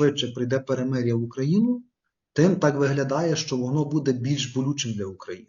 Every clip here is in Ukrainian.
швидше прийде перемир'я в Україну, тим так виглядає, що воно буде більш болючим для України.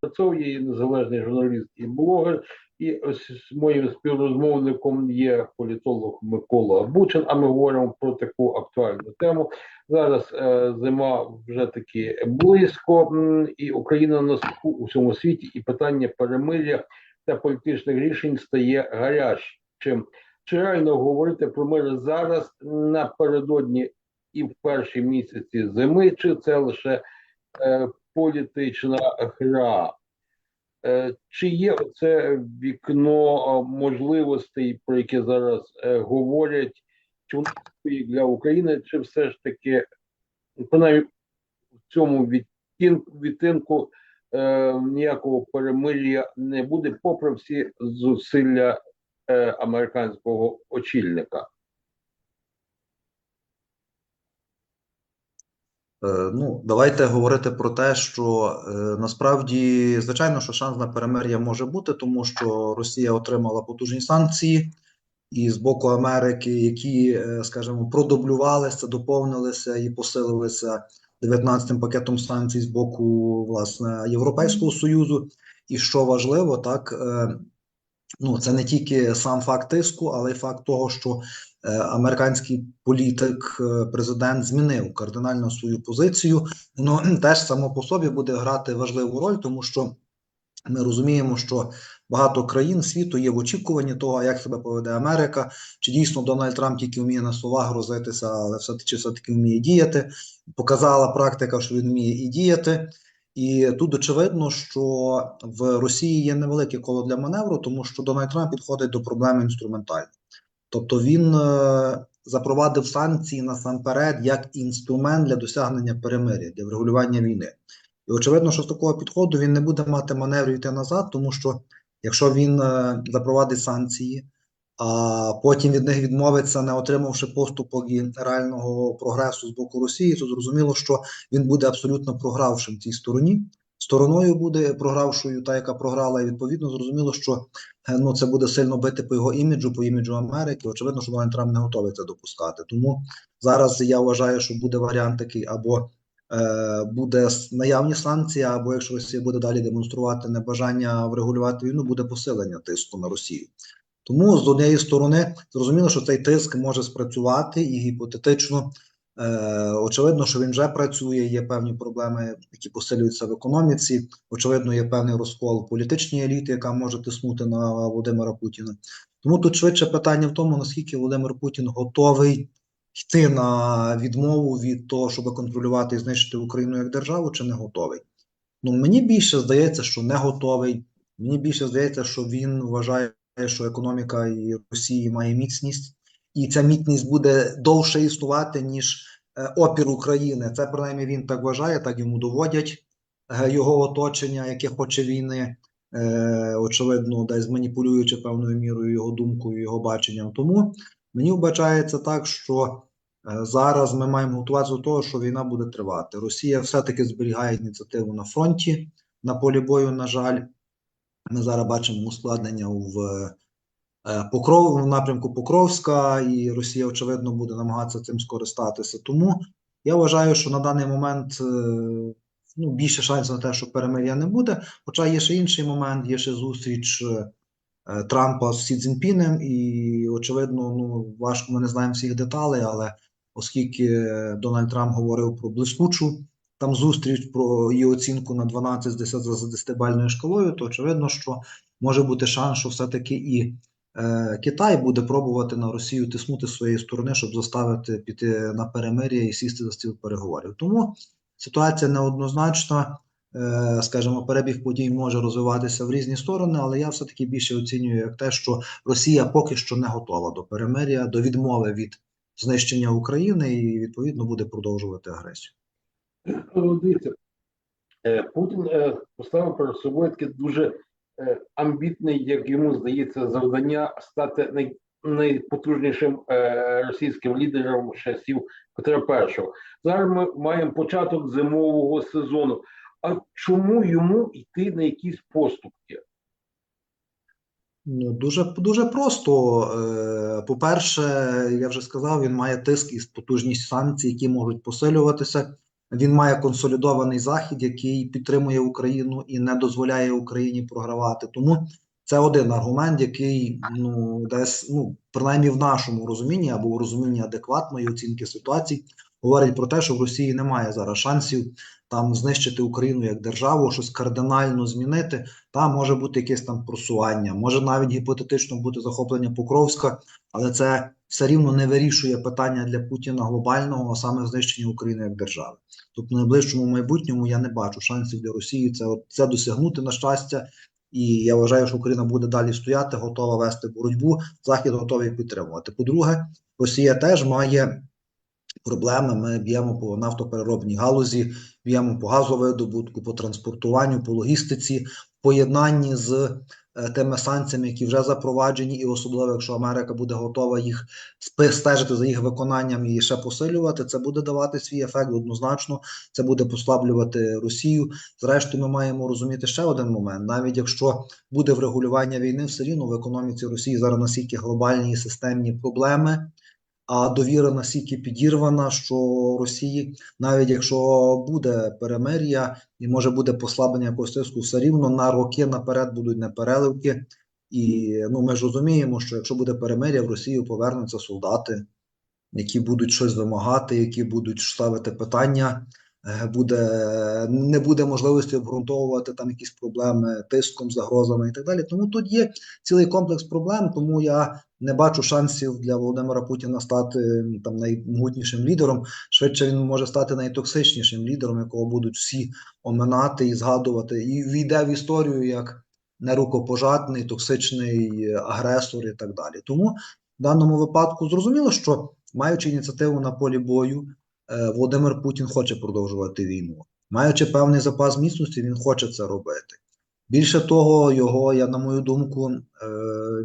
працює і незалежний журналіст і блогер. І ось моїм співрозмовником є політолог Микола Бучин. А ми говоримо про таку актуальну тему. Зараз е, зима вже таки близько, і Україна на слуху у всьому світі, і питання перемир'я та політичних рішень стає гарячим. Чи реально говорити про мир зараз напередодні і в перші місяці зими, чи це лише е, політична гра? Е, Чи є це вікно а, можливостей, про яке зараз е, говорять, чи для України, чи все ж таки, принаймні в цьому відтинку е, ніякого перемир'я не буде, попри всі зусилля е, американського очільника? Е, Ну, давайте говорити про те, що е, насправді, звичайно, що шанс на перемир'я може бути, тому що Росія отримала потужні санкції, і з боку Америки, які, е, скажімо, продублювалися, доповнилися і посилилися 19-м пакетом санкцій з боку власне Європейського Союзу. І що важливо, так е, ну це не тільки сам факт тиску, але й факт того, що е, американський політик, е, президент змінив кардинально свою позицію. Воно теж само по собі буде грати важливу роль, тому що ми розуміємо, що багато країн світу є в очікуванні того, як себе поведе Америка, чи дійсно Дональд Трамп тільки вміє на словах грозитися, але все чи все таки вміє діяти. Показала практика, що він вміє і діяти. І тут очевидно, що в Росії є невелике коло для маневру, тому що Дональд Трамп підходить до проблеми інструментально. Тобто він е, запровадив санкції насамперед як інструмент для досягнення перемир'я, для врегулювання війни. І очевидно, що з такого підходу він не буде мати маневрів йти назад, тому що якщо він е, запровадить санкції, а потім від них відмовиться, не отримавши поступок і реального прогресу з боку Росії, то зрозуміло, що він буде абсолютно програвшим цій стороні. Стороною буде програвшою, та яка програла, і відповідно зрозуміло, що е, ну це буде сильно бити по його іміджу, по іміджу Америки. Очевидно, що Дональд Трамп не готовий це допускати. Тому зараз я вважаю, що буде варіант такий або е, буде наявні санкції, або якщо Росія буде далі демонструвати небажання врегулювати війну, буде посилення тиску на Росію. Тому з однієї сторони зрозуміло, що цей тиск може спрацювати і гіпотетично. Е, очевидно, що він вже працює. Є певні проблеми, які посилюються в економіці. Очевидно, є певний розкол політичній еліти, яка може тиснути на Володимира Путіна. Тому тут швидше питання в тому, наскільки Володимир Путін готовий йти на відмову від того, щоб контролювати і знищити Україну як державу, чи не готовий. Ну мені більше здається, що не готовий. Мені більше здається, що він вважає, що економіка і Росії має міцність, і ця міцність буде довше існувати, ніж е, опір України. Це принаймні він так вважає, так йому доводять е, його оточення, яке хоче війни, е, очевидно, десь маніпулюючи певною мірою його думкою, його баченням. Тому мені вбачається так, що зараз ми маємо готуватися до того, що війна буде тривати. Росія все-таки зберігає ініціативу на фронті, на полі бою, на жаль. Ми зараз бачимо ускладнення в е, Покров, в напрямку Покровська, і Росія, очевидно, буде намагатися цим скористатися. Тому я вважаю, що на даний момент е, ну, більше шансів на те, що перемир'я не буде. Хоча є ще інший момент, є ще зустріч е, Трампа з Сі Цзіньпінем, і очевидно, ну важко ми не знаємо всіх деталей, але оскільки Дональд Трамп говорив про блискучу там зустріч про її оцінку на 12 з 10 за 10 бальною шкалою, то очевидно, що може бути шанс, що все-таки і е, Китай буде пробувати на Росію тиснути своєї сторони, щоб заставити піти на перемир'я і сісти за стіл переговорів. Тому ситуація неоднозначна. Е, скажімо, перебіг подій може розвиватися в різні сторони, але я все-таки більше оцінюю як те, що Росія поки що не готова до перемир'я, до відмови від знищення України і відповідно буде продовжувати агресію. Ну, Дивіться, е, Путін е, поставив перед собою таке дуже е, амбітне, як йому здається, завдання стати най, найпотужнішим російським лідером часів Петра І. Зараз ми маємо початок зимового сезону. А чому йому йти на якісь поступки? Ну, дуже, дуже просто. По-перше, я вже сказав, він має тиск і потужність санкцій, які можуть посилюватися. Він має консолідований захід, який підтримує Україну і не дозволяє Україні програвати. Тому це один аргумент, який ну десь, ну принаймні в нашому розумінні або в розумінні адекватної оцінки ситуації, говорить про те, що в Росії немає зараз шансів там знищити Україну як державу, щось кардинально змінити. Та може бути якесь там просування, може навіть гіпотетично бути захоплення Покровська, але це все рівно не вирішує питання для Путіна глобального, а саме знищення України як держави. Тобто, в найближчому майбутньому я не бачу шансів для Росії це, це досягнути на щастя. І я вважаю, що Україна буде далі стояти, готова вести боротьбу. Захід готовий підтримувати. По-друге, Росія теж має проблеми. Ми б'ємо по нафтопереробній галузі, б'ємо по газовидобутку, по транспортуванню, по логістиці, поєднанні з е, тими санкціями, які вже запроваджені, і особливо, якщо Америка буде готова їх стежити за їх виконанням і ще посилювати, це буде давати свій ефект однозначно. Це буде послаблювати Росію. Зрештою, ми маємо розуміти ще один момент: навіть якщо буде врегулювання війни, все рівно в економіці Росії зараз настільки глобальні і системні проблеми. А довіра настільки підірвана, що Росії, навіть якщо буде перемир'я і може буде послаблення якогось тиску, все рівно на роки наперед будуть непереливки. І ну ми ж розуміємо, що якщо буде перемир'я, в Росію повернуться солдати, які будуть щось вимагати, які будуть ставити питання. Е, Буде не буде можливості обґрунтовувати там якісь проблеми тиском, загрозами і так далі. Тому тут є цілий комплекс проблем. Тому я не бачу шансів для Володимира Путіна стати там наймогутнішим лідером. Швидше він може стати найтоксичнішим лідером, якого будуть всі оминати і згадувати, і війде в історію як нерукопожатний, токсичний агресор і так далі. Тому в даному випадку зрозуміло, що маючи ініціативу на полі бою, Володимир Путін хоче продовжувати війну. Маючи певний запас міцності, він хоче це робити. Більше того, його, я на мою думку, е,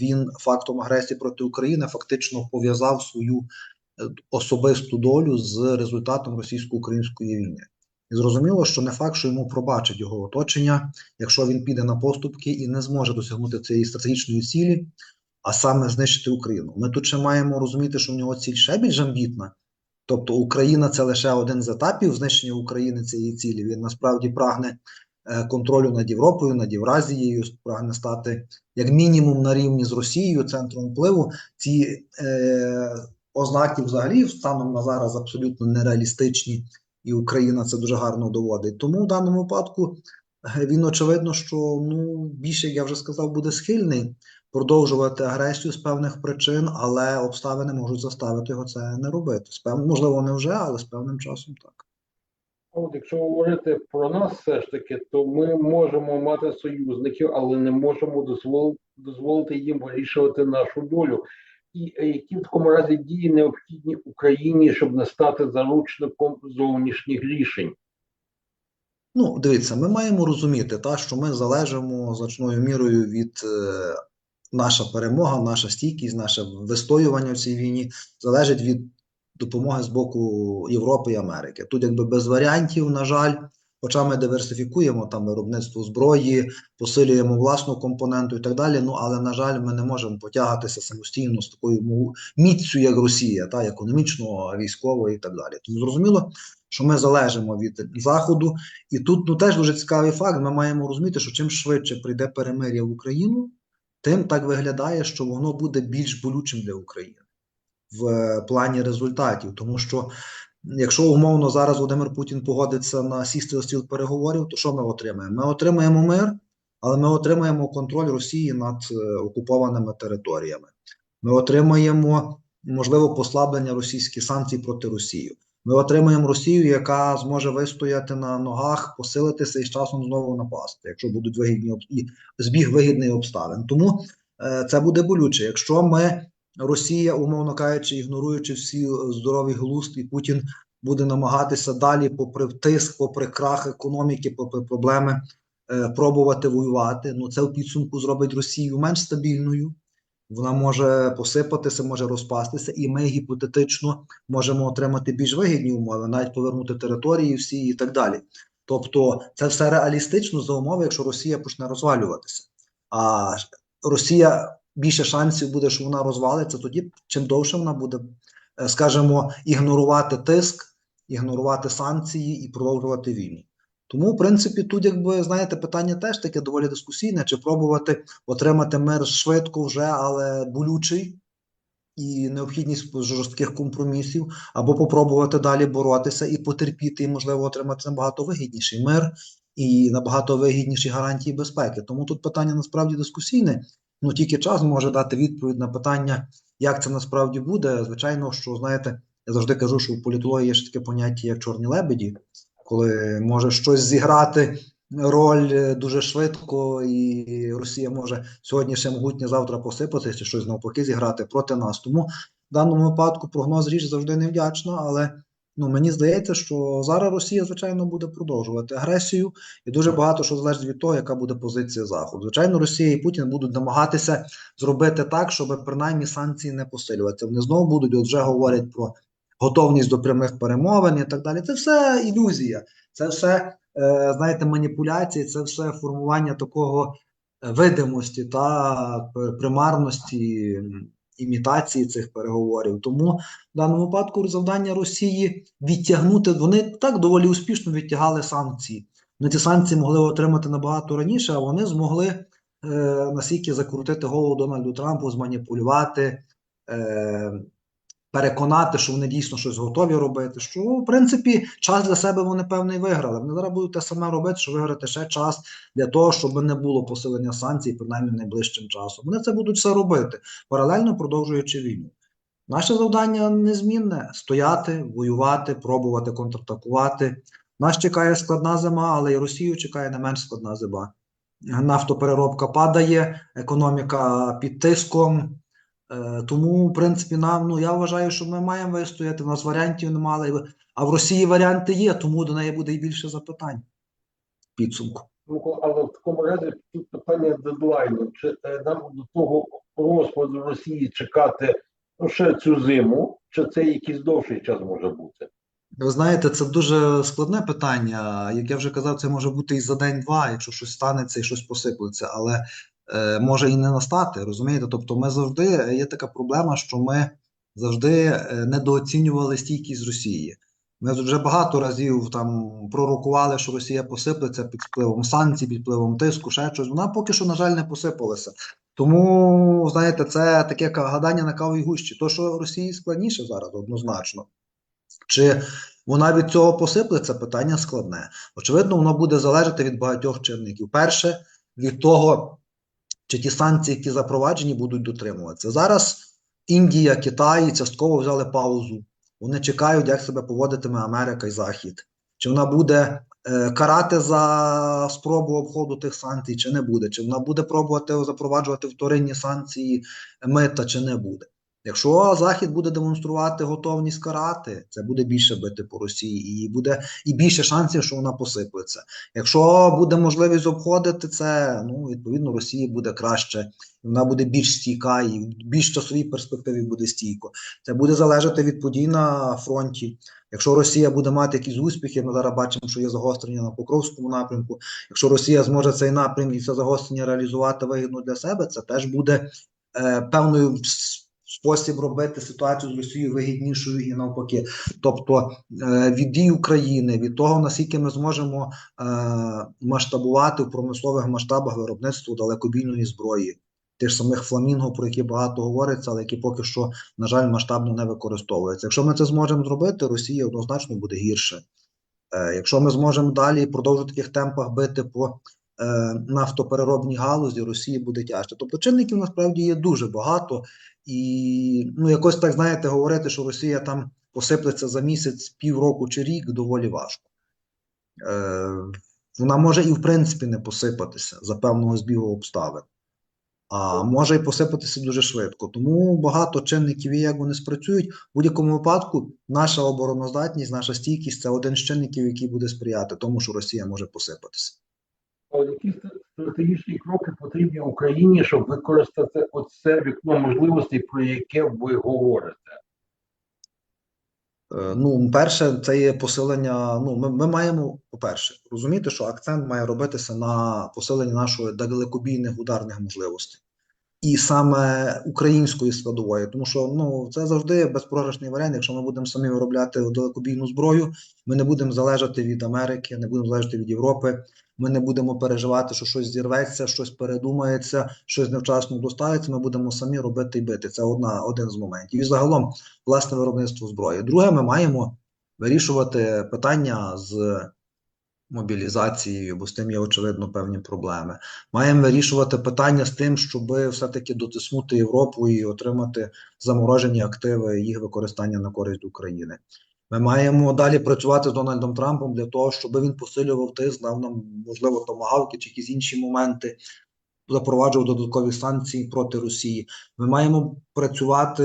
він фактом агресії проти України фактично пов'язав свою е, особисту долю з результатом російсько-української війни. І зрозуміло, що не факт, що йому пробачить його оточення, якщо він піде на поступки і не зможе досягнути цієї стратегічної цілі, а саме знищити Україну. Ми тут ще маємо розуміти, що в нього ціль ще більш амбітна. Тобто Україна це лише один з етапів знищення України цієї цілі. Він насправді прагне е, контролю над Європою, над Євразією, прагне стати як мінімум на рівні з Росією, центром впливу. Ці е, ознаки взагалі станом на зараз абсолютно нереалістичні, і Україна це дуже гарно доводить. Тому в даному випадку е, він очевидно, що ну більше, як я вже сказав, буде схильний продовжувати агресію з певних причин, але обставини можуть заставити його це не робити. З пев... Можливо, не вже, але з певним часом так. От якщо говорити про нас, все ж таки, то ми можемо мати союзників, але не можемо дозволити, дозволити їм вирішувати нашу долю. І е, які в такому разі дії необхідні Україні, щоб не стати заручником зовнішніх рішень? Ну, дивіться, ми маємо розуміти, та, що ми залежимо значною мірою від е, наша перемога, наша стійкість, наше вистоювання в цій війні залежить від допомоги з боку Європи і Америки. Тут якби без варіантів, на жаль, хоча ми диверсифікуємо там виробництво зброї, посилюємо власну компоненту і так далі. Ну але на жаль, ми не можемо потягатися самостійно з такою міцю, як Росія, та економічно, військово і так далі. Тому зрозуміло, що ми залежимо від заходу, і тут ну теж дуже цікавий факт. Ми маємо розуміти, що чим швидше прийде перемир'я в Україну, тим так виглядає, що воно буде більш болючим для України в е, плані результатів, тому що якщо умовно зараз Володимир Путін погодиться на сісти за стіл переговорів, то що ми отримаємо? Ми отримаємо мир, але ми отримаємо контроль Росії над е, окупованими територіями. Ми отримаємо можливо послаблення російських санкцій проти Росії. Ми отримаємо Росію, яка зможе вистояти на ногах, посилитися і з часом знову напасти, якщо будуть вигідні і збіг вигідних обставин. Тому е, це буде болюче. Якщо ми Росія, умовно кажучи, ігноруючи всі е, здоровий глузд, і Путін буде намагатися далі, попри тиск, попри крах економіки, попри проблеми, е, пробувати воювати. Ну це в підсумку зробить Росію менш стабільною. Вона може посипатися, може розпастися, і ми гіпотетично можемо отримати більш вигідні умови, навіть повернути території всі і так далі. Тобто, це все реалістично за умови, якщо Росія почне розвалюватися. А Росія більше шансів буде, що вона розвалиться, тоді чим довше вона буде, е, скажімо, ігнорувати тиск, ігнорувати санкції і продовжувати війну. Тому, в принципі, тут, якби знаєте, питання теж таке доволі дискусійне: чи пробувати отримати мир швидко вже, але болючий і необхідність жорстких компромісів, або попробувати далі боротися і потерпіти, і можливо отримати набагато вигідніший мир і набагато вигідніші гарантії безпеки. Тому тут питання насправді дискусійне. Ну тільки час може дати відповідь на питання, як це насправді буде. Звичайно, що знаєте, я завжди кажу, що в політології є ще таке поняття, як чорні лебеді, коли може щось зіграти роль е, дуже швидко, і Росія може сьогодні ще могутнє, завтра посипатися, щось навпаки зіграти проти нас. Тому в даному випадку прогноз річ завжди невдячна, але ну мені здається, що зараз Росія, звичайно, буде продовжувати агресію, і дуже багато що залежить від того, яка буде позиція Заходу. Звичайно, Росія і Путін будуть намагатися зробити так, щоб принаймні санкції не посилюватися. Вони знову будуть, от вже говорять про готовність до прямих перемовин і так далі. Це все ілюзія, це все, е, знаєте, маніпуляції, це все формування такого е, видимості та примарності імітації цих переговорів. Тому в даному випадку завдання Росії відтягнути. Вони так доволі успішно відтягали санкції. Вони ці санкції могли отримати набагато раніше, а вони змогли е, настільки закрутити голову Дональду Трампу, зманіпулювати, е, переконати, що вони дійсно щось готові робити. Що, в принципі, час для себе вони певний виграли. Вони зараз будуть те саме робити, що виграти ще час для того, щоб не було посилення санкцій, принаймні найближчим часом. Вони це будуть все робити, паралельно продовжуючи війну. Наше завдання незмінне стояти, воювати, пробувати контратакувати. Нас чекає складна зима, але і Росію чекає не менш складна зима. Нафтопереробка падає, економіка під тиском. Е, тому, в принципі, нам ну я вважаю, що ми маємо вистояти. У нас варіантів немає, а в Росії варіанти є, тому до неї буде і більше запитань. Підсумку. Ну, але в такому разі тут питання дедлайну. Чи е, нам до того розпаду Росії чекати ну, ще цю зиму, чи це якийсь довший час може бути? Ви знаєте, це дуже складне питання. Як я вже казав, це може бути і за день-два, якщо щось станеться і щось посиплеться, але може і не настати. Розумієте? Тобто, ми завжди є така проблема, що ми завжди е, недооцінювали стійкість Росії. Ми вже багато разів там пророкували, що Росія посиплеться під впливом санкцій, під впливом тиску, ще щось. Вона поки що, на жаль, не посипалася. Тому, знаєте, це таке гадання на кавовій гущі. То, що Росії складніше зараз, однозначно. Чи вона від цього посиплеться, питання складне. Очевидно, воно буде залежати від багатьох чинників. Перше, від того, чи ті санкції, які запроваджені, будуть дотримуватися. Зараз Індія, Китай частково взяли паузу. Вони чекають, як себе поводитиме Америка і Захід. Чи вона буде е, карати за спробу обходу тих санкцій, чи не буде, чи вона буде пробувати запроваджувати вторинні санкції мита, чи не буде. Якщо Захід буде демонструвати готовність карати, це буде більше бити по Росії, і буде і більше шансів, що вона посиплеться. Якщо буде можливість обходити це, ну відповідно Росії буде краще, вона буде більш стійка і в більш часовій перспективі буде стійко. Це буде залежати від подій на фронті. Якщо Росія буде мати якісь успіхи, ми зараз бачимо, що є загострення на Покровському напрямку. Якщо Росія зможе цей напрям і це загострення реалізувати вигідно для себе, це теж буде е, певною спосіб робити ситуацію з Росією вигіднішою і навпаки. Тобто е, від дій України, від того, наскільки ми зможемо е, масштабувати в промислових масштабах виробництво далекобійної зброї. Тих самих фламінго, про які багато говориться, але які поки що, на жаль, масштабно не використовуються. Якщо ми це зможемо зробити, Росія однозначно буде гірше. Е, якщо ми зможемо далі продовжити таких темпах бити по нафтопереробній галузі, Росії буде тяжче. Тобто чинників насправді є дуже багато, і ну якось так знаєте, говорити, що Росія там посиплеться за місяць, півроку чи рік, доволі важко. Е, вона може і в принципі не посипатися за певного збігу обставин, а може і посипатися дуже швидко. Тому багато чинників є, як вони спрацюють. В будь-якому випадку наша обороноздатність, наша стійкість це один з чинників, який буде сприяти тому, що Росія може посипатися. Стратегічні кроки потрібні Україні, щоб використати оце вікно можливостей, про яке ви говорите? Е, Ну, перше, це є посилення. Ну, ми, ми маємо, по-перше, розуміти, що акцент має робитися на посиленні нашої далекобійних ударних можливостей. і саме української складової, тому що ну це завжди безпрограшний варіант. Якщо ми будемо самі виробляти далекобійну зброю, ми не будемо залежати від Америки, не будемо залежати від Європи. Ми не будемо переживати, що щось зірветься, щось передумається, щось невчасно доставиться. Ми будемо самі робити і бити. Це одна один з моментів. І загалом власне виробництво зброї. Друге, ми маємо вирішувати питання з мобілізацією, бо з тим є очевидно певні проблеми. Маємо вирішувати питання з тим, щоб все-таки дотиснути Європу і отримати заморожені активи їх використання на користь України. Ми маємо далі працювати з Дональдом Трампом для того, щоб він посилював тиск, дав нам можливо томагавки чи якісь інші моменти, запроваджував додаткові санкції проти Росії. Ми маємо працювати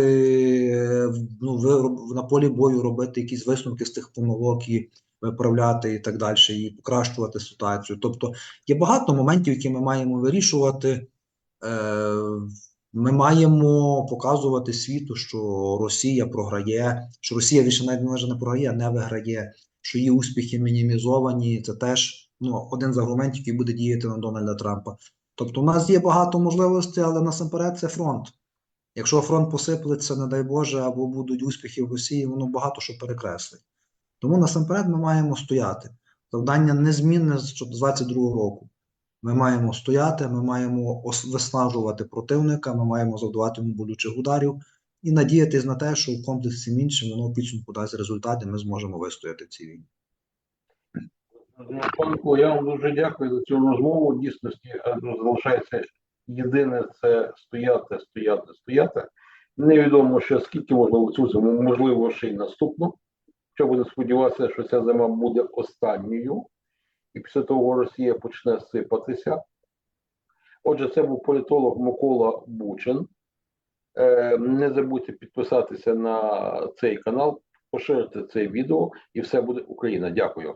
ну, на полі бою, робити якісь висновки з тих помилок і виправляти і так далі, і покращувати ситуацію. Тобто є багато моментів, які ми маємо вирішувати. Е, Ми маємо показувати світу, що Росія програє, що Росія більше навіть може не програє, а не виграє, що її успіхи мінімізовані. Це теж ну, один з аргументів, який буде діяти на Дональда Трампа. Тобто, у нас є багато можливостей, але насамперед це фронт. Якщо фронт посиплеться, не дай Боже, або будуть успіхи в Росії, воно багато що перекреслить. Тому насамперед ми маємо стояти. Завдання незмінне з 22 року. Ми маємо стояти, ми маємо виснажувати противника, ми маємо завдавати йому болючих ударів і надіятись на те, що в комплексі іншим воно в підсумку дасть результат, і ми зможемо вистояти в цій війні. Микола, я вам дуже дякую за цю розмову. Дійсності е, ну, залишається єдине це стояти, стояти, стояти. Невідомо ще скільки можливо цю зиму, можливо, ще й наступну. Що буде сподіватися, що ця зима буде останньою, і після того Росія почне сипатися. Отже, це був політолог Микола Бучин. Е, Не забудьте підписатися на цей канал, поширити це відео, і все буде Україна. Дякую.